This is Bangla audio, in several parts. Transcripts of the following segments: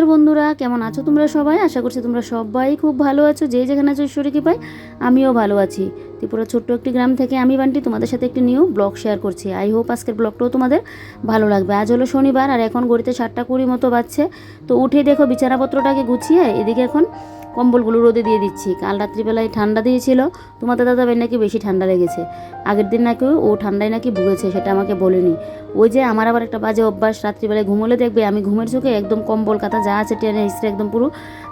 নমস্কার বন্ধুরা, কেমন আছো তোমরা সবাই? আশা করছি তোমরা সবাই খুব ভালো আছো। যে যেখানে আছো ঈশ্বরীকে পাই আমিও ভালো আছি। ত্রিপুরা ছোট্ট একটি গ্রাম থেকে আমি বান্টি, তোমাদের সাথে একটি নিউ ব্লগ শেয়ার করছি। আই হোপ আজকের ব্লগটাও তোমাদের ভালো লাগবে। আজ হলো শনিবার, আর এখন গড়িতে সাতটা কুড়ি মতো বাজছে। তো উঠে দেখো, বিছানাপত্রটাকে গুছিয়ে এদিকে এখন কম্বলগুলো রোদে দিয়ে দিচ্ছি। কাল রাত্রিবেলায় ঠান্ডা দিয়েছিল, তোমাদের দাদা ভাই নাকি বেশি ঠান্ডা লেগেছে। আগের দিন নাকি ও ঠান্ডায় নাকি ভুগেছে, সেটা আমাকে বলেনি। ওই যে আমার আবার একটা বাজে অভ্যাস, রাত্রিবেলায় ঘুমোলে দেখবে আমি ঘুমের চোখে একদম কম্বল কাতা যা আছে টেনে ইস্ত্রি একদম পুরো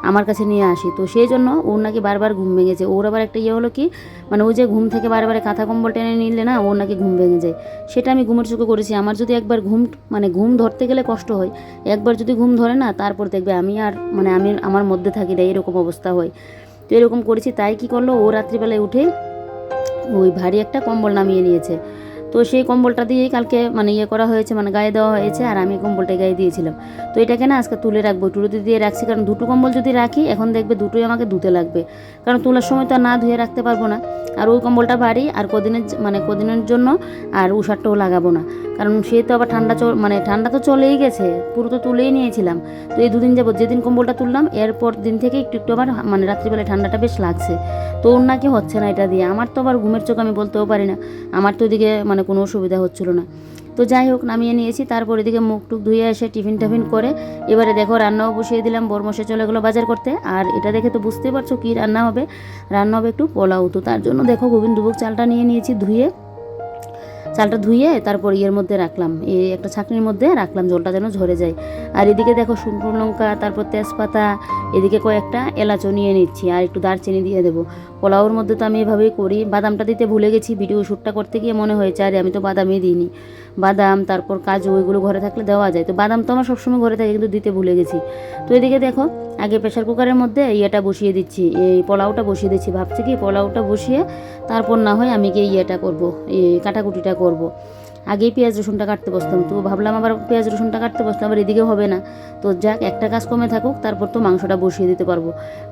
আমার কাছে নিয়ে আসি। তো সেই জন্য ওর নাকি বারবার ঘুম ভেঙেছে। ওর আবার একটা ইয়ে হলো কি মানে ওই যে ঘুম থেকে বারবার কাঁথা কম্বল টেনে নিলে না, ওর নাকি ঘুম ভেঙে যায়। সেটা আমি ঘুমের চোখে করেছি। আমার যদি একবার ঘুম মানে ঘুম ধরতে গেলে কষ্ট হয়। একবার যদি ঘুম ধরে না, তারপর দেখবে আমি আর মানে আমি, আমার মধ্যে থাকি না, এরকম অবস্থা। হয়। তো এরকম করেছি, তাই কি করল? ও রাত্রিবেলায় উঠে ওই ভারী একটা কম্বল নামিয়ে নিয়েছে। তো সেই কম্বলটা দিয়েই কালকে মানে ইয়ে করা হয়েছে মানে গায়ে দেওয়া হয়েছে, আর আমি কম্বলটা গায়ে দিয়েছিলাম। তো এটাকে না আজকে তুলে রাখব টুরুতে দিয়ে রাখছি, কারণ দুটো কম্বল যদি রাখি, এখন দেখবে দুটোই আমাকে ধুতে লাগবে। কারণ তোলার সময় তো না ধুয়ে রাখতে পারব না। আর ওই কম্বলটা ভারী আর কদিনের মানে কদিনের জন্য আর উষারটাও লাগাবো না। কারণ সে তো আবার ঠান্ডা চল মানে ঠান্ডা তো চলেই গেছে, পুরো তো তুলেই নিয়েছিলাম। তো এই দুদিন যাব যেদিন কম্বলটা তুললাম এরপর দিন থেকে একটু একটু আবার মানে রাত্রিবেলায় ঠান্ডাটা বেশ লাগছে। তো ওর নাকি হচ্ছে না এটা দিয়ে। আমার তো আবার ঘুমের চোখ আমি বলতেও পারি না। আমার তো ওদিকে মানে কোনো অসুবিধা হচ্ছিল না। তো যাই হোক, নামিয়ে নিয়েছি। তারপর এদিকে মুখ টুক ধুয়ে এসে টিফিন টাফিন করে এবারে দেখো রান্নাও বসিয়ে দিলাম। বরমশে চলে গেলো বাজার করতে। আর এটা দেখে তো বুঝতেই পারছ কী রান্না হবে। রান্না হবে একটু পোলাও। তো তার জন্য দেখো গোবিন্দভোগ চালটা নিয়ে নিয়েছি ধুয়ে। চালটা ধুয়ে তারপর ইয়ের মধ্যে রাখলাম এই একটা ছাঁকনির মধ্যে রাখলাম, জলটা যেন ঝরে যায়। আর এদিকে দেখো শুকনো লঙ্কা, তারপর তেজপাতা, এদিকে কয়েকটা এলাচও নিয়ে নিচ্ছি, আর একটু দারচিনি দিয়ে দেবো। পোলাওর মধ্যে তো আমি এভাবেই করি, বাদামটা দিতে ভুলে গেছি, ভিডিও শ্যুটটা করতে গিয়ে মনে হয়েছে, আরে আমি তো বাদামই দিইনি। বাদাম, তারপর কাজু, এগুলো ঘরে থাকলে দেওয়া যায়, তো বাদাম তো আমার সবসময় ঘরে থাকে, কিন্তু দিতে ভুলে গেছি। তো এদিকে দেখো আগে প্রেশার কুকারের মধ্যে ইয়েটা বসিয়ে দিচ্ছি, এই পোলাওটা বসিয়ে দিচ্ছি। ভাবছি কি পোলাওটা বসিয়ে তারপর না হয় আমি গিয়ে ইয়েটা করব, এই কাটাকুটিটা করব। আগেই পেঁয়াজ রসুনটা কাটতে বসতাম, তো ভাবলাম আবার পেঁয়াজ রসুনটা কাটতে বসতাম আবার এদিকে হবে না। তো যাক, একটা কাজ কমে থাকুক, তারপর তো মাংসটা বসিয়ে দিতে পারব।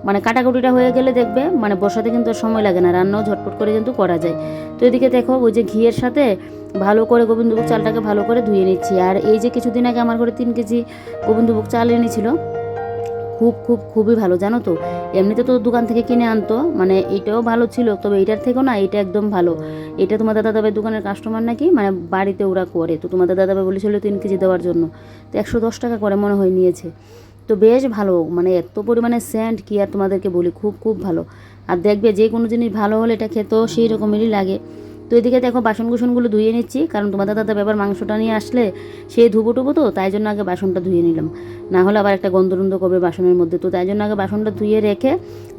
মানে কাটাকুটিটা হয়ে গেলে দেখবে মানে বসাতে কিন্তু সময় লাগে না, রান্নাও ঝটপট করে কিন্তু করা যায়। তো এদিকে দেখো, ওই যে ঘিয়ের সাথে ভালো করে গোবিন্দভোগ চালটাকে ভালো করে ধুয়ে নিচ্ছি। আর এই যে কিছুদিন আগে আমার ঘরে তিন কেজি গোবিন্দভোগ চাল এনেছিল খুব খুব, খুবই ভালো, জানো তো? এমনিতে তো দোকান থেকে কিনে আনতো মানে এটাও ভালো ছিল, তবে এটার থেকেও না এটা একদম ভালো। এটা তোমার দাদাভাই দোকানের কাস্টমার নাকি? মানে বাড়িতে ওরা করে, তো তোমাদের দাদাভাই বলেছিল তিন কেজি দেওয়ার জন্য। তো একশো দশ টাকা করে মনে হয় নিয়েছে। তো বেশ ভালো মানে এত পরিমাণে স্যান্ড কি আর তোমাদেরকে বলি, খুব খুব ভালো। আর দেখবে যে কোনো জিনিস ভালো হলে এটা খেতেও সেই রকমেরই লাগে। তো এদিকে দেখো বাসন কুসনগুলো ধুয়ে নিচ্ছি, কারণ তোমাদের দাদা ব্যাপার মাংসটা নিয়ে আসলে সে ধুবো টুবো তো, তাই জন্য আগে বাসনটা ধুয়ে নিলাম। না হলে আবার একটা গন্ধ টন্ধ করবে বাসনের মধ্যে। তো তাই জন্য আগে বাসনটা ধুয়ে রেখে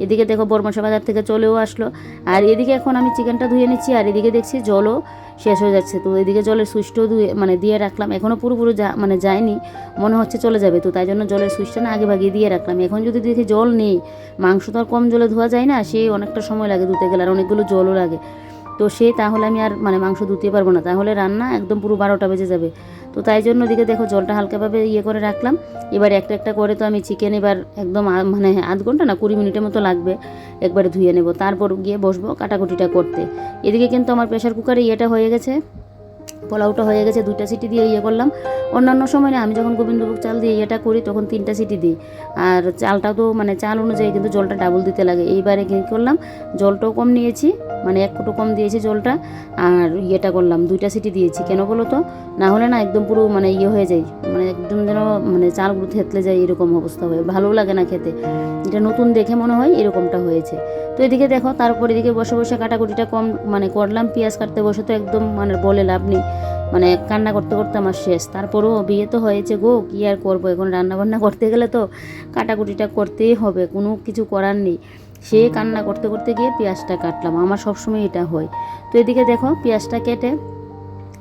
এদিকে দেখো বর্মশা বাজার থেকে চলেও আসলো। আর এদিকে এখন আমি চিকেনটা ধুয়ে নিচ্ছি, আর এদিকে দেখছি জলও শেষ হয়ে যাচ্ছে। তো এদিকে জলের সুইচটাও ধুয়ে মানে দিয়ে রাখলাম। এখনও পুরোপুরি যা মানে যায়নি, মনে হচ্ছে চলে যাবে। তো তাই জন্য জলের সুইচটা না আগে ভাগিয়ে দিয়ে রাখলাম। এখন যদি দেখি জল নেই, মাংস তো আর কম জলে ধোয়া যায় না, সে অনেকটা সময় লাগে ধুতে গেলে, আর অনেকগুলো জলও লাগে। তো সে তাহলে আমি আর মানে মাংস ধুতে পারব না। তাহলে রান্না একদম পুরো বারোটা বেজে যাবে। তো তাই জন্য দিকে দেখো জলটা হালকাভাবে ইয়ে করে রাখলাম। এবার একটা একটা করে তো আমি চিকেন এবার একদম মানে আধ ঘণ্টা না কুড়ি মিনিটের মতো লাগবে একবারে ধুয়ে নেব। তারপর গিয়ে বসবো কাটাকুটিটা করতে। এদিকে কিন্তু আমার প্রেশার কুকারে ইয়েটা হয়ে গেছে। পোলাওটা হয়ে গেছে, দুইটা সিটি দিয়ে ইয়ে করলাম। অন্যান্য সময় না, আমি যখন গোবিন্দভোগ চাল দিয়ে ইয়েটা করি, তখন তিনটা সিটি দিই। আর চালটা তো মানে চাল অনুযায়ী কিন্তু জলটা ডাবল দিতে লাগে। এইবারে কী করলাম, জলটাও কম নিয়েছি মানে এক ফুটো কম দিয়েছি জলটা, আর ইয়েটা করলাম, দুইটা সিটি দিয়েছি। কেন বলো তো? না হলে না একদম পুরো মানে ইয়ে হয়ে যায় মানে একদম যেন মানে চালগুলো থেতলে যায় এরকম অবস্থা হয় ভালোও লাগে না খেতে। এটা নতুন দেখে মনে হয় এরকমটা হয়েছে। তো এদিকে দেখো, তারপর এদিকে বসে বসে কাটাকুটিটা কম মানে করলাম, পেঁয়াজ কাটতে বসে তো একদম মানে বলে লাভ নেই। মানে কান্না করতে করতে আমার শেষ। তারপরও বিয়ে তো হয়েছে গো, কী আর করব? এখন রান্নাবান্না করতে গেলে তো কাটাকুটিটা করতেই হবে, কোনো কিছু করার নেই। সে কান্না করতে করতে গিয়ে পেঁয়াজটা কাটলাম, আমার সবসময় এটা হয়। তো এদিকে দেখো, পেঁয়াজটা কেটে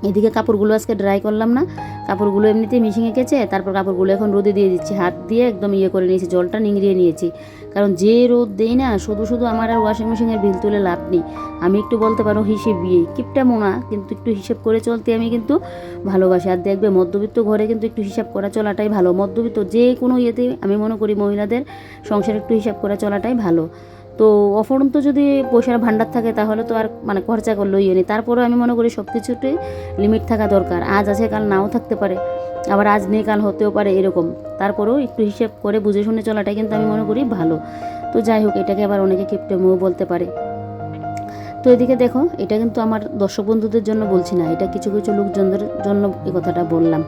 এদিকে কাপড়গুলো আজকে ড্রাই করলাম না। কাপড়গুলো এমনিতেই মিশিংয়ে কেচে, তারপর কাপড়গুলো এখন রোদে দিয়ে দিচ্ছি। হাত দিয়ে একদম ইয়ে করে নিয়েছি, জলটা নিংড়িয়ে নিয়েছি। কারণ যে রোদ দেই না, শুধু শুধু আমার আর ওয়াশিং মেশিনের বিল তুলে লাভ নেই। আমি একটু বলতে পারো হিসেব বিয়ে কিপটা মোনা, কিন্তু একটু হিসেব করে চলতে আমি কিন্তু ভালোবাসি। আর দেখবে মধ্যবিত্ত ঘরে কিন্তু একটু হিসাব করা চলাটাই ভালো। মধ্যবিত্ত যে কোনো ইয়েতে আমি মনে করি মহিলাদের সংসার একটু হিসাব করে চলাটাই ভালো। তো অফরন্ত যদি পয়সার ভান্ডার থাকে তাহলে তো আর মানে খরচা করলেই নি তারপরেও আমি মনে করি সব কিছুতেই লিমিট থাকা দরকার। আজ আছে, কাল নাও থাকতে পারে। আবার আজ নেই, কাল হতেও পারে এরকম। তারপরেও একটু হিসেব করে বুঝে শুনে চলাটাই কিন্তু আমি মনে করি ভালো। তো যাই হোক, এটাকে আবার অনেকে কিপটেমও বলতে পারে। তো এদিকে দেখো, এটা কিন্তু আমার দর্শক বন্ধুদের জন্য বলছি না, এটা কিছু কিছু লোকজনদের জন্য এই কথাটা বললাম।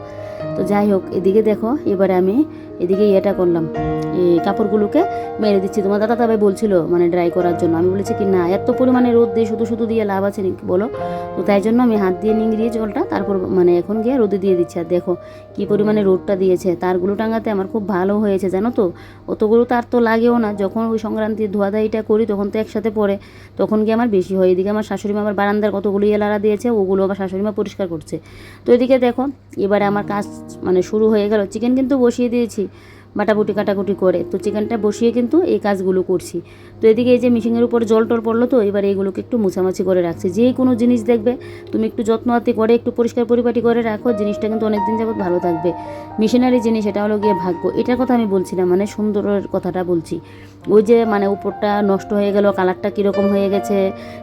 তো যাই হোক, এদিকে দেখো, এবারে আমি এদিকে ইয়েটা করলাম। এই কাপড়গুলোকে মেরে দিচ্ছি। তোমার দাদা তবে বলছিল মানে ড্রাই করার জন্য। আমি বলেছি কি, না, এত পরিমাণে রোদ দিয়ে শুধু শুধু দিয়ে লাভ আছে বলো? তো তাই জন্য আমি হাত দিয়ে নিংড়িয়ে জলটা তারপর মানে এখন গিয়ে রোদে দিয়ে দিচ্ছি। আর দেখো কী পরিমাণে রোদটা দিয়েছে। তারগুলো টাঙাতে আমার খুব ভালো হয়েছে, জানো তো? অতগুলো তার তো লাগেও না। যখন ওই সংক্রান্তি ধোয়াধাইটা করি, তখন তো একসাথে পড়ে। তখন গিয়ে আমার বেশি হয়। এদিকে আমার শাশুড়ি মা আবার বারান্দার কতগুলো এলারা দিয়েছে, ওগুলো আবার শাশুড়ি মা পরিষ্কার করছে। তো এদিকে দেখো, এবারে আমার কাজ মানে শুরু হয়ে গেল। চিকেন কিন্তু বসিয়ে দিয়েছি। বাটাবুটি কাটাকুটি করে। তো চিকেনটা বসিয়ে কিন্তু এই কাজগুলো করছি। তো এদিকে এই যে মিশিংয়ের উপর জল টল পড়ল তো, এবার এইগুলোকে একটু মুছামাছি করে রাখছি। যে কোনো জিনিস দেখবে, তুমি একটু যত্ন আত্তি করে, একটু পরিষ্কার পরিপাটি করে রাখো, জিনিসটা কিন্তু অনেক দিন যাবত ভালো থাকবে। মিশনারি জিনিস, এটা হলো গিয়ে ভাগ্য। এটার কথা আমি বলছি না মানে সুন্দরের কথাটা বলছি। ওই যে মানে উপরটা নষ্ট হয়ে গেল, কালারটা কীরকম হয়ে গেছে,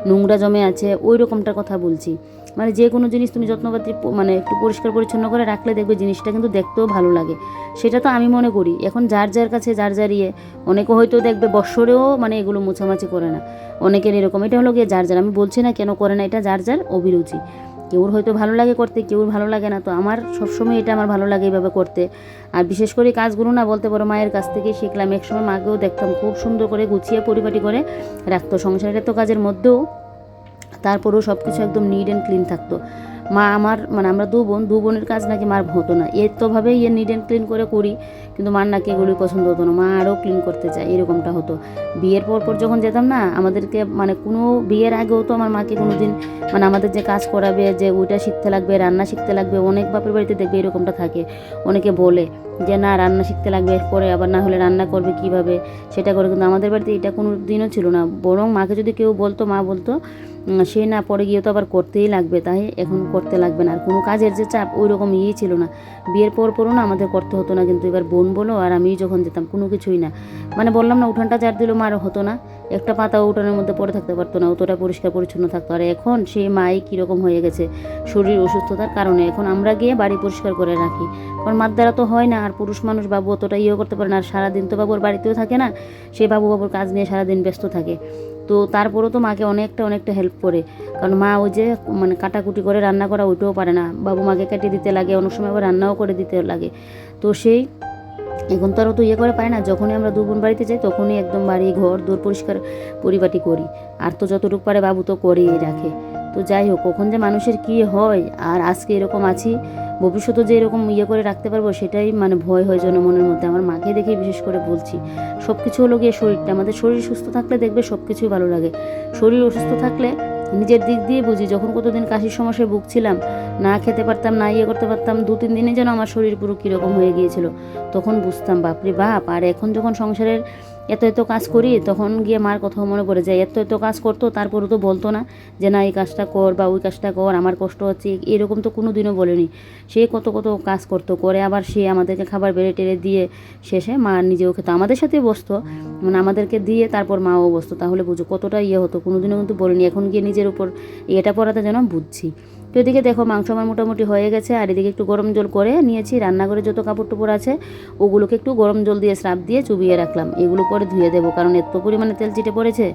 নোংরা জমে আছে, ওই রকমটার কথা বলছি। মানে যে কোনো জিনিস তুমি যত্নপাতি মানে একটু পরিষ্কার পরিচ্ছন্ন করে রাখলে দেখবে জিনিসটা কিন্তু দেখতেও ভালো লাগে। সেটা তো আমি মনে করি। এখন যার যার কাছে যার যার ইয়ে অনেকে হয়তো দেখবে বৎসরেও মানে এগুলো মোছামাছি করে না। অনেকের এরকম, এটা হলো গিয়ে যার যার। আমি বলছি না কেন করে না, এটা যার যার অভিরুচি। কেউর হয়তো ভালো লাগে করতে, কেউর ভালো লাগে না। তো আমার সবসময় এটা আমার ভালো লাগে এইভাবে করতে। আর বিশেষ করে কাজগুলো না বলতে পারো, মায়ের কাছ থেকে শিখলাম। একসময় মাকেও দেখতাম, খুব সুন্দর করে গুছিয়ে পরিপাটি করে রাখতো। সংসারের তো কাজের মধ্যেও তারপরেও সব কিছু একদম নিট অ্যান্ড ক্লিন থাকতো। মা আমার মানে আমরা দু বোন, দু বোনের কাজ নাকি মার হতো না। এর তোভাবে ইয়ে নিট অ্যান্ড ক্লিন করে করি, কিন্তু মার নাকি এগুলি পছন্দ হতো না। মা আরও ক্লিন করতে চায়, এরকমটা হতো। বিয়ের পর পর যখন যেতাম না, আমাদেরকে মানে কোনো বিয়ের আগেও তো আমার মাকে কোনো দিন মানে আমাদের যে কাজ করাবে, যে ওইটা শিখতে লাগবে, রান্না শিখতে লাগবে, অনেক বাপের বাড়িতে দেখবে এরকমটা থাকে। অনেকে বলে যে, না, রান্না শিখতে লাগবে পরে, আবার না হলে রান্না করবে কীভাবে? সেটা করে, কিন্তু আমাদের বাড়িতে এটা কোনো দিনও ছিল না। বরং মাকে যদি কেউ বলতো, মা বলতো সে না পরে গিয়ে তো আবার করতেই লাগবে তাই এখন করতে লাগবে না। আর কোনো কাজের যে চাপ ওই রকম ইয়েই ছিল না। বিয়ের পর পরও না আমাদের করতে হতো না কিন্তু এবার বোন বলো আর আমি যখন যেতাম কোনো কিছুই না। মানে বললাম না উঠানটা যার দিল মার হতো না। একটা পাতা উঠানের মধ্যে পড়ে থাকতে পারতো না, অতটা পরিষ্কার পরিচ্ছন্ন থাকতো। আর এখন সেই মাই কীরকম হয়ে গেছে? শরীর অসুস্থতার কারণে। এখন আমরা গিয়ে বাড়ি পরিষ্কার করে রাখি। কারণ মার দ্বারা তো হয় না, আর পুরুষ মানুষ বাবু অতটা ইয়ে করতে পারে না। আর সারাদিন তো বাবুর বাড়িতেও থাকে না, সে বাবু বাবুর কাজ নিয়ে সারাদিন ব্যস্ত থাকে। তো তারপরেও তো মাকে অনেকটা অনেকটা হেল্প করে। কারণ মা ওই যে মানে কাটাকুটি করে রান্না করা ওইটাও পারে না। বাবু মাকে কেটে দিতে লাগে, অনেক সময় আবার রান্নাও করে দিতে লাগে। তো সেই এখন তো আর তো ইয়ে করে পারে না, যখনই আমরা দু বোন বাড়িতে যাই তখনই একদম বাড়ি, ঘর দূর পরিষ্কার পরিপাটি করি। আর তো যতটুকু পারে বাবু তো করেই রাখে। তো যাই হোক, কখন যে মানুষের কী হয় আর আজকে এরকম আছি ভবিষ্যতে যে এরকম ইয়ে করে রাখতে পারব সেটাই মানে ভয় হয় যেন মনের মধ্যে। আমার মাকে দেখে বিশেষ করে বলছি সব কিছু হলো গিয়ে শরীরটা, আমাদের শরীর সুস্থ থাকলে দেখবে সব কিছুই ভালো লাগে। শরীর অসুস্থ থাকলে নিজের দিক দিয়ে বুঝি, যখন কতদিন কাশির সমস্যায় ভুগছিলাম, না খেতে পারতাম, না ইয়ে করতে পারতাম, দু তিন দিনে যেন আমার শরীর পুরো কীরকম হয়ে গিয়েছিল, তখন বুঝতাম, বাপরে বাপ, আর এখন যখন সংসারের এত এত কাজ করি, তখন গিয়ে মার কথা মনে পড়ে যায়। এত এত কাজ করতো তারপরে তো বলতো না যে, না, এই কাজটা কর বা ওই কাজটা কর, আমার কষ্ট হচ্ছে। এরকম তো কোনো দিনও বলেনি। সে কত কত কাজ করতো, করে আবার সে আমাদেরকে খাবার বেড়ে টেড়ে দিয়ে শেষে মা নিজেও খেতো। আমাদের সাথে বসতো মানে আমাদেরকে দিয়ে তারপর মাও বসতো। তাহলে বুঝো কতটা ইয়ে হতো কোনো দিনও কিন্তু বলিনি। এখন গিয়ে নিজের উপর এটা পড়াতে যেন বুঝছি। তো এদিকে দেখো মাংস আমার মোটামুটি হয়ে গেছে, আর এদিকে একটু গরম জল করে নিয়েছি। রান্নাঘরে যত কাপড় টুপড় আছে, ওগুলোকে একটু গরম জল দিয়ে স্রাব দিয়ে চুবিয়ে রাখলাম। এগুলো পরে ধুয়ে দেবো, কারণ এত পরিমাণে তেল চিটে পড়েছে,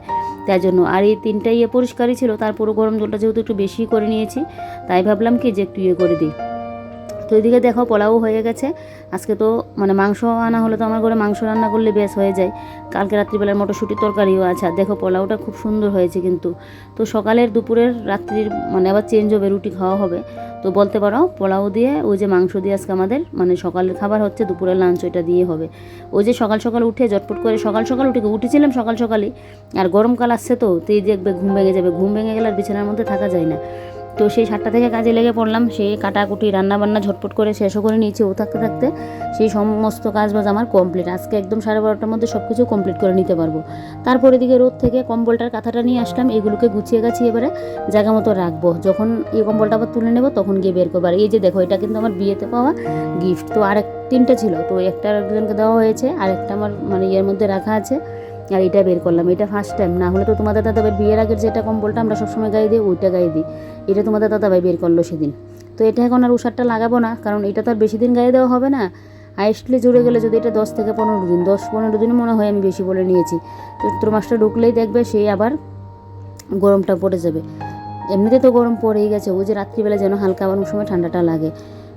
তাই জন্য। আর এই তিনটাই ইয়ে পরিষ্কারই ছিল, তারপরও গরম জলটা যেহেতু একটু বেশি করে নিয়েছি, তাই ভাবলাম কি যে একটু ইয়ে করে দিই। তো এদিকে দেখো পোলাও হয়ে গেছে। আজকে তো মানে মাংস আনা হলে তো আমার ঘরে মাংস রান্না করলে বেশ হয়ে যায়। কালকে রাত্রিবেলার মটরশুঁটির তরকারিও আছে। আর দেখো পোলাওটা খুব সুন্দর হয়েছে কিন্তু। তো সকালের দুপুরের রাত্রির মানে আবার চেঞ্জ হবে, রুটি খাওয়া হবে। তো বলতে পারো পোলাও দিয়ে ওই যে মাংস দিয়ে আজকে আমাদের মানে সকালের খাবার হচ্ছে, দুপুরের লাঞ্চ ওইটা দিয়ে হবে। ওই যে সকাল সকাল উঠে জটপট করে সকাল সকাল উঠে উঠেছিলাম সকাল সকালই? আর গরমকাল আসছে তো তো এই দেখবে ঘুম ভেঙে যাবে। ঘুম ভেঙে গেলে আর বিছানার মধ্যে থাকা যায় না। তো সেই সাতটা থেকে কাজে লেগে পড়লাম, সে কাটাকুটি রান্না বান্না ঝটপট করে শেষও করে নিয়েছি ও থাকতে থাকতে। সেই সমস্ত কাজ বাজ আমার কমপ্লিট আজকে একদম সাড়ে বারোটার মধ্যে সব কিছু কমপ্লিট করে নিতে পারব। তারপরে দিকে রোদ থেকে কম্বলটার কাঁথাটা নিয়ে আসলাম, এগুলোকে গুছিয়ে গাছিয়ে এবারে জায়গা মতো রাখব। যখন এই কম্বলটা আবার তুলে নেব, তখন গিয়ে বের করব। আর এই যে দেখো, এটা কিন্তু আমার বিয়েতে পাওয়া গিফট তো আরেক তিনটে ছিল, তো একটা একজনকে দেওয়া হয়েছে আর একটা আমার মানে ইয়ের মধ্যে রাখা আছে। আর এটা বের করলাম, এটা ফার্স্ট টাইম না হলে তো তোমাদের দাদাভাই বিয়ের আগের যেটা কম্বলটা আমরা সবসময় গায়ে দিই, ওইটা গায়ে দিই। এটা তোমাদের দাদাভাই বের করল সেদিন। তো এটা এখন আর উষারটা লাগাবো না, কারণ এটা তো আর বেশি দিন গায়ে দেওয়া হবে না। হাইস্টলি জুড়ে গেলে যদি এটা দশ থেকে পনেরো দিন, দশ পনেরো দিন মনে হয় আমি বেশি বলে নিয়েছি। চৈত্র মাসটা ঢুকলেই দেখবে সেই আবার গরমটা পড়ে যাবে। এমনিতে তো গরম পড়েই গেছে, ওই যে রাত্রিবেলা যেন হালকা অনেক সময় ঠান্ডাটা লাগে।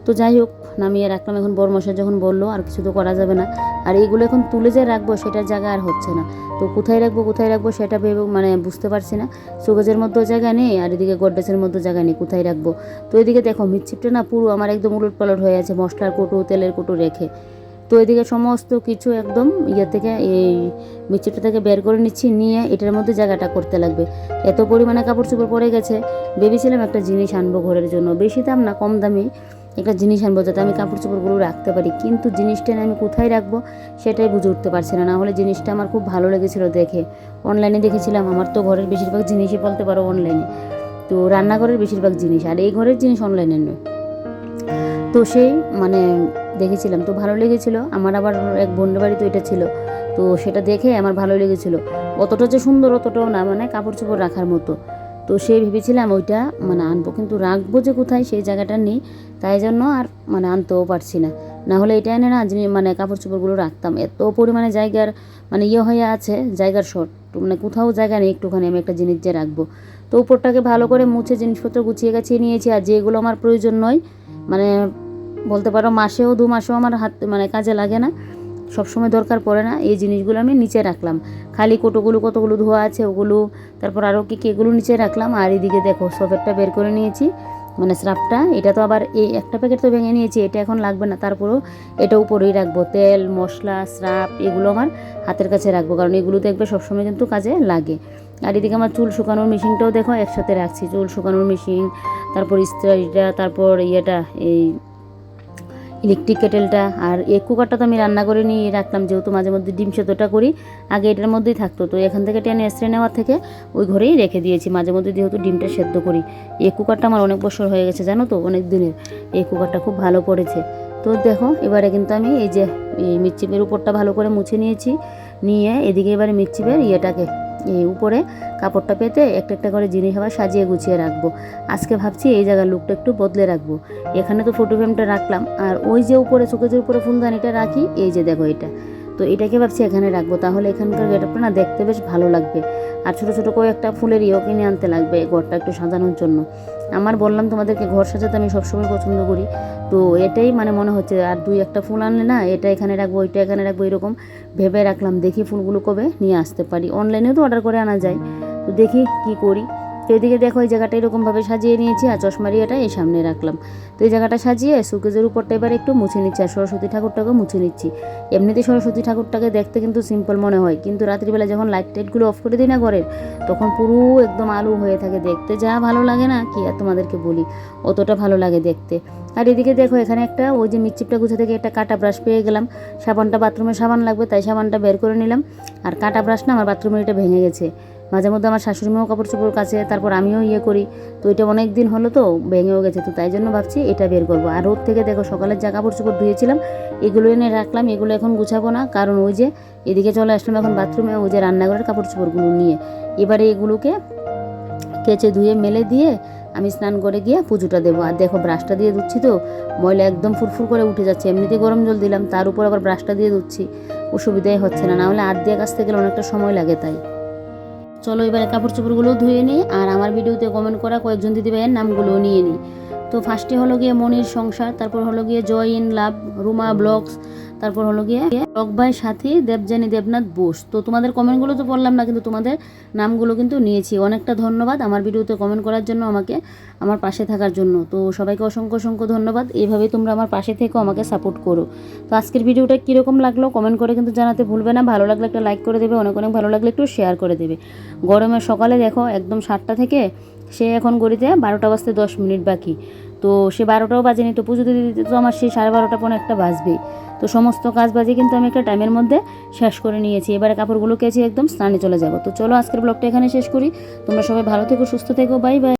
তো যাই হোক, নামিয়ে রাখলাম। এখন বড় মশাই যখন বলল, আর কিছু তো করা যাবে না। আর এইগুলো এখন তুলে যে রাখব, সেটার জায়গা আর হচ্ছে না। তো কোথায় রাখব কোথায় রাখব, সেটা ভেবে মানে বুঝতে পারছি না। সুগজের মধ্যেও জায়গা নেই, আর এদিকে গড্রেসের মধ্যে জায়গা নেই, কোথায় রাখব? তো এদিকে দেখো মিচ্ছিপটা না পুরো আমার একদম উলট পালট হয়ে আছে, মশলার কোটো, তেলের কোটো রেখে। তো এদিকে সমস্ত কিছু একদম ইয়ে থেকে, এই মিক্সিটা থেকে বের করে নিচ্ছি, নিয়ে এটার মধ্যে জায়গাটা করতে লাগবে। এত পরিমাণে কাপড় চোপড় পরে গেছে, ভেবেছিলাম একটা জিনিস আনব ঘরের জন্য। বেশি দাম না, কম দামি। একটা জিনিস আনব যাতে আমি কাপড় চোপড়গুলো রাখতে পারি। কিন্তু জিনিসটা আমি কোথায় রাখব সেটাই বুঝে উঠতে পারছি না। হলে জিনিসটা আমার খুব ভালো লেগেছিল দেখে। অনলাইনে দেখেছিলাম, আমার তো ঘরের বেশিরভাগ জিনিসই বলতে পারো অনলাইনে তো রান্নাঘরের বেশিরভাগ জিনিস, আর এই ঘরের জিনিস অনলাইনে নয়। তো সেই মানে দেখেছিলাম, তো ভালো লেগেছিলো। আমার আবার এক বোনের বাড়ি তো এটা ছিল। তো সেটা দেখে আমার ভালো লেগেছিলো। অতটা যে সুন্দর, অতটাও না মানে কাপড় চোপড় রাখার মতো। তো সেই ভেবেছিলাম ওইটা মানে আনব, কিন্তু রাখব যে কোথায় সেই জায়গাটা নেই, তাই জন্য আর মানে আনতেও পারছি না। না হলে এটা এনে না মানে কাপড় চোপড়গুলো রাখতাম। এত পরিমাণে জায়গার মানে ইয়ে হয়ে আছে, জায়গার শর্ট মানে কোথাও জায়গা নেই একটুখানি আমি একটা জিনিস যে রাখব। তো উপরটাকে ভালো করে মুছে জিনিসপত্র গুছিয়ে গাছিয়ে নিয়েছি, আর যেগুলো আমার প্রয়োজন নয় মানে বলতে পারো মাসেও দু মাসেও আমার হাত মানে কাজে লাগে না। সবসময় দরকার পড়ে না। এই জিনিসগুলো আমি নিচে রাখলাম। খালি কোটোগুলো কতগুলো ধোয়া আছে ওগুলো, তারপর আরও কী কী এগুলো নিচে রাখলাম। আর এদিকে দেখো সফেরটা বের করে নিয়েছি মানে স্রাফটা এটা তো আবার এই একটা প্যাকেট তো ভেঙে নিয়েছি, এটা এখন লাগবে না। তারপরেও এটা উপরেই রাখব। তেল, মশলা স্রাফ এগুলো আমার হাতের কাছে রাখব, কারণ এগুলো দেখবে সবসময় কিন্তু কাজে লাগে। আর এদিকে আমার চুল শুকানোর মেশিনটাও দেখো, একসাথে রাখছি। চুল শুকানোর মেশিন, তারপর ইস্ত্রিটা তারপর ইয়েটা, এই ইলেকট্রিক কেটেলটা আর এই কুকারটা তো আমি রান্না করে নিয়ে রাখলাম, যেহেতু মাঝে মধ্যে ডিম সেদ্ধটা করি, আগে এটার মধ্যেই থাকতো। তো এখান থেকে টেনে এসরে নেওয়ার থেকে ওই ঘরেই রেখে দিয়েছি, মাঝে মধ্যে যেহেতু ডিমটা সেদ্ধ করি। এই কুকারটা আমার অনেক বছর হয়ে গেছে, জানো তো, অনেক দিনের। এই কুকারটা খুব ভালো পড়েছে। তো দেখো, এবারে কিন্তু আমি এই যে, এই মিরচিপের উপরটা ভালো করে মুছে নিয়েছি, নিয়ে এদিকে এবারে মিরচিপের ইয়েটাকে উপরে কাপড়টা পেতে একটা একটা করে জিনিস আবার সাজিয়ে গুছিয়ে রাখব। আজকে ভাবছি এই জায়গার লুকটা একটু বদলে রাখব। এখানে তো ফটো ফ্রেমটা রাখলাম। আর ওই যে উপরে চোখের উপরে ফুলদানিটা রাখি, এই যে দেখো এটা। তো এটাকে ভাবছি এখানে রাখব। তাহলে এখানকার গেটআপটা না দেখতে বেশ ভালো লাগবে। আর ছোটো ছোটো কয়েকটা ফুলের ইয়েও কিনে আনতে লাগবে ঘরটা একটু সাজানোর জন্য। আমার বললাম তোমাদেরকে ঘর সাজাতে আমি সবসময় পছন্দ করি। তো এটাই মানে মনে হচ্ছে আর দুই একটা ফুল আনলে না এটা এখানে রাখব, ওইটা এখানে রাখব এরকম ভেবে রাখলাম। দেখি ফুলগুলো কবে নিয়ে আসতে পারি। অনলাইনেও তো অর্ডার করে আনা যায়। তো দেখি কি করি। তো এদিকে দেখো, এই জায়গাটা এরকমভাবে সাজিয়ে নিয়েছি আর চশমারিয়াটা এই সামনে রাখলাম। তো এই জায়গাটা সাজিয়ে সুকেজের উপরটা এবার একটু মুছে নিচ্ছি আর সরস্বতী ঠাকুরটাকে মুছে নিচ্ছি। এমনিতে সরস্বতী ঠাকুরটাকে দেখতে কিন্তু সিম্পল মনে হয়, কিন্তু রাত্রিবেলা যখন লাইট টাইটগুলো অফ করে দিই না ঘরের, তখন পুরো একদম আলু হয়ে থাকে। দেখতে যা ভালো লাগে না, কি আর তোমাদেরকে বলি, অতটা ভালো লাগে দেখতে। আর এদিকে দেখো, এখানে একটা ওই যে মিচিপটা গুছা থেকে একটা কাটা ব্রাশ পেয়ে গেলাম। সাবানটা বাথরুমে সাবান লাগবে, তাই সাবানটা বের করে নিলাম। আর কাটা ব্রাশ না, আমার বাথরুমের এটা ভেঙে গেছে। মাঝে মধ্যে আমার শাশুড়ি মাও কাপড় চোপড় কাছে, তারপর আমিও ইয়ে করি। তো এটা অনেক দিন হলো তো, ভেঙেও গেছে। তো তাই জন্য ভাবছি এটা বের করব। আর রোদ থেকে দেখো সকালের যা কাপড় চোপড় ধুয়েছিলাম, এগুলো এনে রাখলাম, এগুলো এখন গুছাবো না। কারণ ওই যে এদিকে চলে আসলাম এখন বাথরুমে, ওই যে রান্নাঘরের কাপড় চোপড়গুলো নিয়ে। এবারে এগুলোকে কেচে ধুয়ে, মেলে দিয়ে আমি স্নান করে গিয়ে পুজোটা দেবো। আর দেখো ব্রাশটা দিয়ে ধুচ্ছি তো, ময়লা একদম ফুরফুর করে উঠে যাচ্ছে। এমনিতে গরম জল দিলাম, তার উপর আবার ব্রাশটা দিয়ে ধুচ্ছি। অসুবিধাই হচ্ছে না, নাহলে হাত দিয়ে কাছতে গেলে অনেকটা সময় লাগে তাই। চলো এবারে কাপড় চোপড়গুলো ধুয়ে নিই আর আমার ভিডিওতে কমেন্ট করা কয়েকজন দিদিভাইয়ের নামগুলো নিয়ে নিই তো ফার্স্টে হলো গিয়ে মনির সংসার, তারপর হলো গিয়ে Joy in love, Ruma blogs তারপর হলো গিয়ে ব্লগ বাই সাথী দেবজানী দেবনাথ বোস। তো তোমাদের কমেন্টগুলো তো বললাম না, কিন্তু তোমাদের নামগুলো কিন্তু নিয়েছি। অনেকটা ধন্যবাদ আমার ভিডিওতে কমেন্ট করার জন্য আমাকে, আমার পাশে থাকার জন্য। তো সবাইকে অসংখ্য অসংখ্য ধন্যবাদ। এইভাবেই তোমরা আমার পাশে থেকেও আমাকে সাপোর্ট করো। তো আজকের ভিডিওটা কীরকম লাগল কমেন্ট করে কিন্তু জানাতে ভুলবে না। ভালো লাগলে একটা লাইক করে দেবে, অনেক অনেক ভালো লাগলে একটু শেয়ার করে দেবে। গরমের সকালে দেখো একদম সাতটা থেকে, সে এখন গড়িতে বারোটা বাজতে দশ মিনিট বাকি। তো সে বারোটাও বাজেনি তো পুজো দিতে দিতে তো আমার সেই সাড়ে বারোটা পনেরো একটা বাজবেই তো সমস্ত কাজ বাজে কিন্তু আমি একটা টাইমের মধ্যে শেষ করে নিয়েছি। এবারে কাপড়গুলো কেছি একদম স্নানে চলে যাব। তো চলো আজকের ব্লগটা এখানে শেষ করি। তোমরা সবাই ভালো থেকো, সুস্থ থেকো বাই বাই